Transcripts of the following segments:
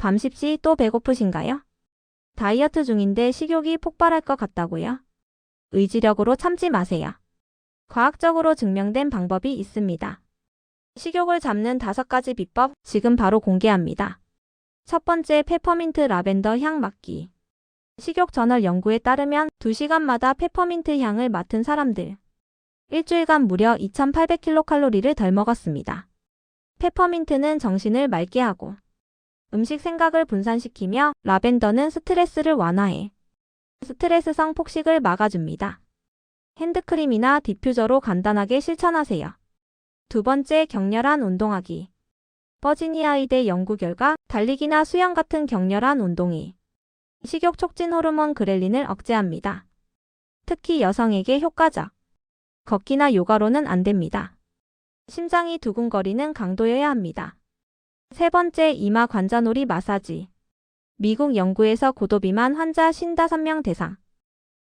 밤 10시 또 배고프신가요? 다이어트 중인데 식욕이 폭발할 것 같다고요? 의지력으로 참지 마세요. 과학적으로 증명된 방법이 있습니다. 식욕을 잡는 다섯 가지 비법 지금 바로 공개합니다. 첫 번째 페퍼민트 라벤더 향 맡기. 식욕 저널 연구에 따르면 2시간마다 페퍼민트 향을 맡은 사람들 일주일간 무려 2800kcal를 덜 먹었습니다. 페퍼민트는 정신을 맑게 하고 음식 생각을 분산시키며 라벤더는 스트레스를 완화해 스트레스성 폭식을 막아줍니다. 핸드크림이나 디퓨저로 간단하게 실천하세요. 두 번째 격렬한 운동하기. 버지니아 의대 연구 결과 달리기나 수영 같은 격렬한 운동이 식욕 촉진 호르몬 그렐린을 억제합니다. 특히 여성에게 효과적. 걷기나 요가로는 안 됩니다. 심장이 두근거리는 강도여야 합니다. 세 번째 이마 관자놀이 마사지. 미국 연구에서 고도 비만 환자 55명 대상.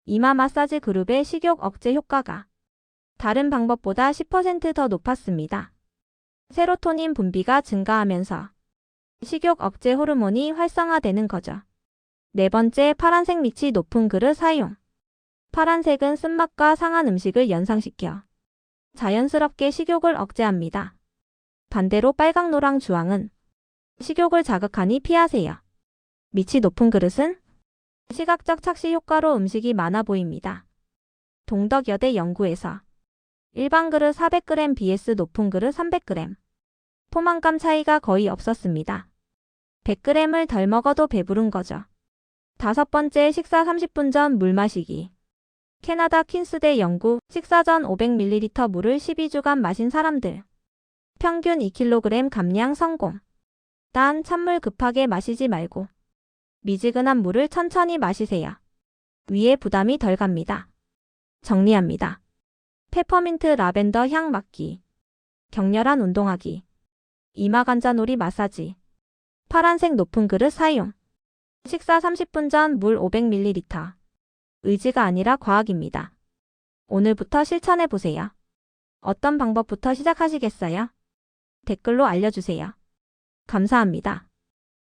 이마 마사지 그룹의 식욕 억제 효과가 다른 방법보다 10%더 높았습니다. 세로토닌 분비가 증가하면서 식욕 억제 호르몬이 활성화되는 거죠. 네 번째 파란색 밑이 높은 그릇 사용. 파란색은 쓴맛과 상한 음식을 연상시켜 자연스럽게 식욕을 억제합니다. 반대로 빨강, 노랑, 주황은 식욕을 자극하니 피하세요. 밑이 높은 그릇은 시각적 착시 효과로 음식이 많아 보입니다. 동덕여대 연구에서 일반 그릇 400g vs 높은 그릇 300g 포만감 차이가 거의 없었습니다. 100g을 덜 먹어도 배부른 거죠. 다섯 번째 식사 30분 전 물 마시기. 캐나다 퀸스대 연구 식사 전 500ml 물을 12주간 마신 사람들. 평균 2kg 감량 성공. 단 찬물 급하게 마시지 말고 미지근한 물을 천천히 마시세요. 위에 부담이 덜 갑니다. 정리합니다. 페퍼민트 라벤더 향 맡기. 격렬한 운동하기. 이마 관자놀이 마사지. 파란색 높은 그릇 사용. 식사 30분 전 물 500ml. 의지가 아니라 과학입니다. 오늘부터 실천해 보세요. 어떤 방법부터 시작하시겠어요? 댓글로 알려주세요. 감사합니다.